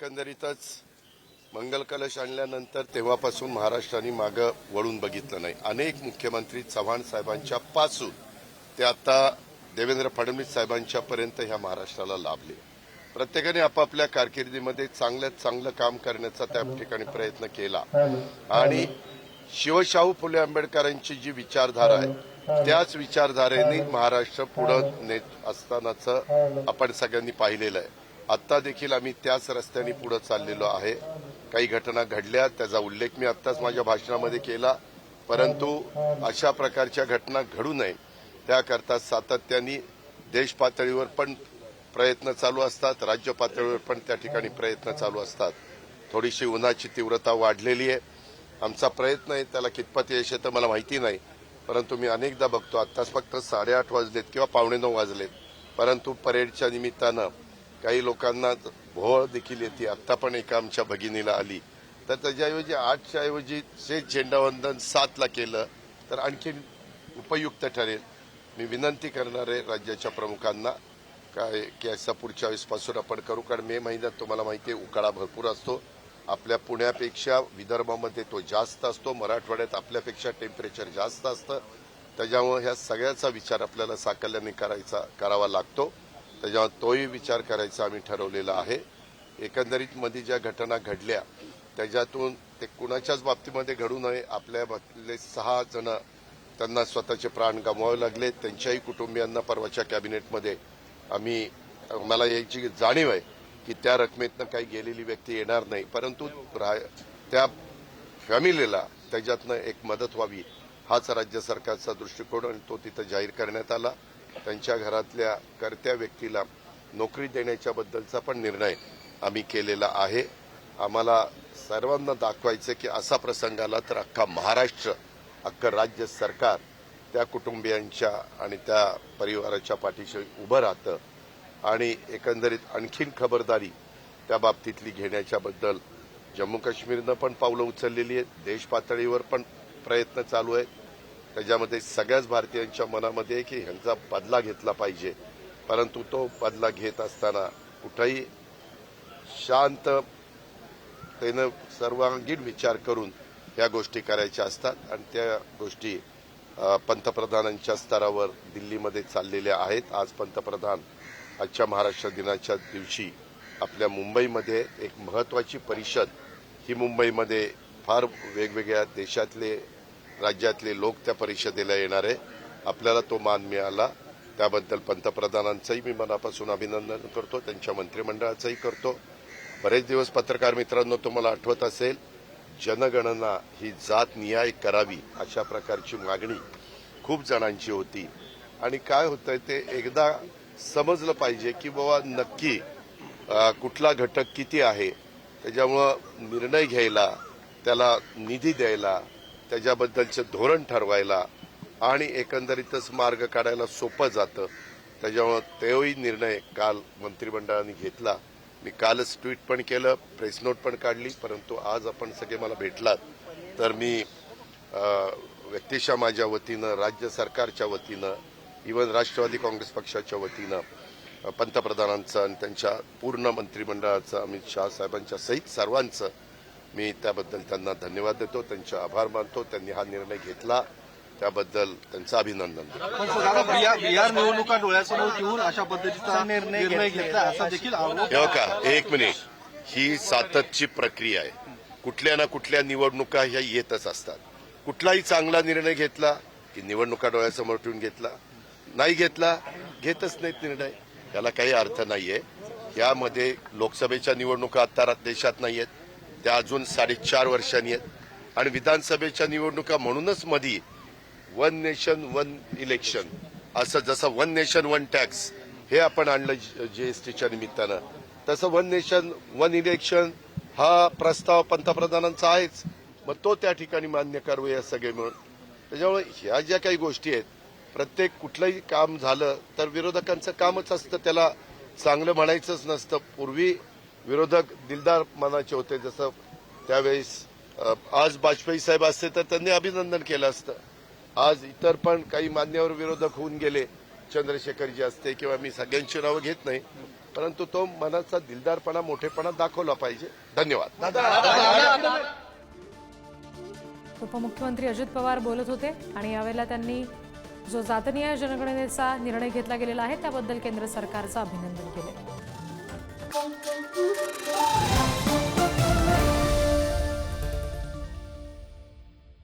एकंदरीतच मंगल कलश आणल्यानंतर तेव्हापासून महाराष्ट्राने मागं वळून बघितलं नाही. अनेक मुख्यमंत्री चव्हाण साहेबांच्या पासून ते आता देवेंद्र फडणवीस साहेबांच्या पर्यंत ह्या महाराष्ट्राला लाभले. प्रत्येकाने आपापल्या कारकिर्दीमध्ये चांगल्यात चांगलं काम करण्याचा त्या ठिकाणी प्रयत्न केला. आणि शिवशाहू फुले आंबेडकरांची जी विचारधारा आहे त्याच विचारधारेने महाराष्ट्र पुढं नेत असतानाचं आपण सगळ्यांनी पाहिलेलं आहे. आत्ता देखील आम्ही त्याच रस्त्याने पुढे चाललेलो आहे. काही घटना घडल्या त्याचा उल्लेख मी आत्ताच माझ्या भाषणामध्ये केला. परंतु अशा प्रकारच्या घटना घडू नये त्याकरता सातत्याने देश पातळीवर पण प्रयत्न चालू असतात राज्य पातळीवर पण त्या ठिकाणी प्रयत्न चालू असतात. थोडीशी उन्हाची तीव्रता वाढलेली आहे. आमचा प्रयत्न आहे त्याला कितपत यश येतं मला माहिती नाही. परंतु मी अनेकदा बघतो आत्ताच फक्त साडेआठ वाजलेत किंवा पावणे नऊ वाजलेत. परंतु परेडच्या निमित्तानं काही लोकांना भोवळ देखील येते. आत्ता पण एका आमच्या भगिनीला आली. तर त्याच्याऐवजी आठच्या ऐवजी शेत झेंडावंदन सातला केलं तर आणखी उपयुक्त ठरेल. मी विनंती करणार आहे राज्याच्या प्रमुखांना. काय की असं पुढच्या वेळेसपासून आपण करू? कारण मे महिन्यात तुम्हाला माहिती आहे उकाळा भरपूर असतो. आपल्या पुण्यापेक्षा विदर्भामध्ये तो जास्त असतो. मराठवाड्यात आपल्यापेक्षा टेम्परेचर जास्त असतं. त्याच्यामुळे ह्या सगळ्याचा विचार आपल्याला साकल्याने करायचा करावा लागतो. त्याच्यावर तोही विचार करायचा आम्ही ठरवलेला आहे. एकंदरीत मध्ये ज्या घटना घडल्या त्याच्यातून ते कुणाच्याच बाबतीमध्ये घडू नये. आपल्या बाबतीतले सहा जण त्यांना स्वतःचे प्राण गमवावे लागले. त्यांच्याही कुटुंबियांना परवाच्या कॅबिनेटमध्ये आम्ही मला याची जाणीव आहे की त्या रकमेतनं काही गेलेली व्यक्ती येणार नाही. परंतु त्या फॅमिलीला त्याच्यातनं एक मदत व्हावी हाच राज्य सरकारचा दृष्टिकोन आणि तो तिथं जाहीर करण्यात आला. त्यांच्या घरातल्या कर्त्या व्यक्तीला नोकरी देण्याच्या बद्दलचा पण निर्णय आम्ही केलेला आहे. आम्हाला सर्वांना दाखवायचं की असा प्रसंग आला तर अख्खा महाराष्ट्र अख्खं राज्य सरकार त्या कुटुंबियांच्या आणि त्या परिवाराच्या पाठीशी उभं राहतं. आणि एकंदरीत आणखीन खबरदारी त्या बाबतीतली घेण्याच्याबद्दल जम्मू काश्मीरनं पण पावलं उचललेली आहेत. देश पातळीवर पण प्रयत्न चालू आहेत. त्याच्यामध्ये सगळ्याच भारतीयांच्या मनामध्ये की ह्यांचा बदला घेतला पाहिजे. परंतु तो बदला घेत असताना कुठंही शांत त्यानं सर्वांगीण विचार करून या गोष्टी करायच्या असतात आणि त्या गोष्टी पंतप्रधानांच्या स्तरावर दिल्लीमध्ये चाललेल्या आहेत. आज पंतप्रधान आजच्या महाराष्ट्र दिनाच्या दिवशी आपल्या मुंबईमध्ये एक महत्वाची परिषद ही मुंबईमध्ये फार वेगवेगळ्या देशातले राज्यातले लोक त्या परिषदेला येणार आहे. आपल्याला तो मान मिळाला. त्याबद्दल पंतप्रधानांचंही मी मनापासून अभिनंदन करतो. त्यांच्या मंत्रिमंडळाचंही करतो. बरेच दिवस पत्रकार मित्रांनो तुम्हाला आठवत असेल जनगणना ही जात नियाय करावी अशा प्रकारची मागणी खूप जणांची होती. आणि काय होतंय ते एकदा समजलं पाहिजे की बाबा नक्की कुठला घटक किती आहे त्याच्यामुळं निर्णय घ्यायला त्याला निधी द्यायला त्याच्याबद्दलचं धोरण ठरवायला आणि एकंदरीतच मार्ग काढायला सोपं जातं. त्याच्यामुळं तोही निर्णय काल मंत्रिमंडळाने घेतला. मी कालच ट्विट पण केलं प्रेस नोट पण काढली परंतु आज आपण सगळे मला भेटलात. तर मी व्यक्तिशा व्यक्तिशः माझ्या वतीनं राज्य सरकारच्या वतीनं इवन राष्ट्रवादी काँग्रेस पक्षाच्या वतीनं पंतप्रधानांचं आणि त्यांच्या पूर्ण मंत्रिमंडळाचं अमित शहा साहेबांच्या सहित सर्वांचं मी त्याबद्दल त्यांना धन्यवाद देतो त्यांचे आभार मानतो त्यांनी हा निर्णय घेतला. त्याबद्दल त्यांचं अभिनंदन बिहार निवडणुका डोळ्यासमोर ठेवून अशा पद्धतीचा निर्णय घेतला असा देखील आरोप हे का एक मिनिट. ही साततची प्रक्रिया आहे. कुठल्या ना कुठल्या निवडणुका ह्या येतच असतात. कुठलाही चांगला निर्णय घेतला की निवडणुका डोळ्यासमोर ठेवून घेतला. नाही घेतला घेतच नाहीत निर्णय. याला काही अर्थ नाहीये. यामध्ये लोकसभेच्या निवडणुका आता देशात नाहीयेत. त्या अजून साडेचार वर्षांनी आहेत. आणि विधानसभेच्या निवडणुका म्हणूनच मधी वन नेशन वन इलेक्शन असं जसं वन नेशन वन टॅक्स हे आपण आणलं जीएसटीच्या निमित्तानं. तसं वन नेशन वन इलेक्शन हा प्रस्ताव पंतप्रधानांचा आहेच. मग तो त्या ठिकाणी मान्य करूया सगळे मिळून त्याच्यामुळे ह्या ज्या काही गोष्टी आहेत प्रत्येक कुठलंही काम झालं तर विरोधकांचं कामच असतं. त्याला चांगलं म्हणायचंच नसतं. पूर्वी विरोधक दिलदार मनाचे होते जसं त्यावेळेस आज वाजपेयी साहेब असते तर त्यांनी अभिनंदन केलं असतं. आज इतर पण काही मान्यवर विरोधक होऊन गेले चंद्रशेखरजी असते किंवा मी सगळ्यांची नावं घेत नाही परंतु तो मनाचा दिलदारपणा मोठेपणा दाखवला पाहिजे. धन्यवाद. उपमुख्यमंत्री अजित पवार बोलत होते आणि यावेळेला त्यांनी जो जातनीय जनगणनेचा निर्णय घेतला गेलेला आहे त्याबद्दल केंद्र सरकारचं अभिनंदन केलं.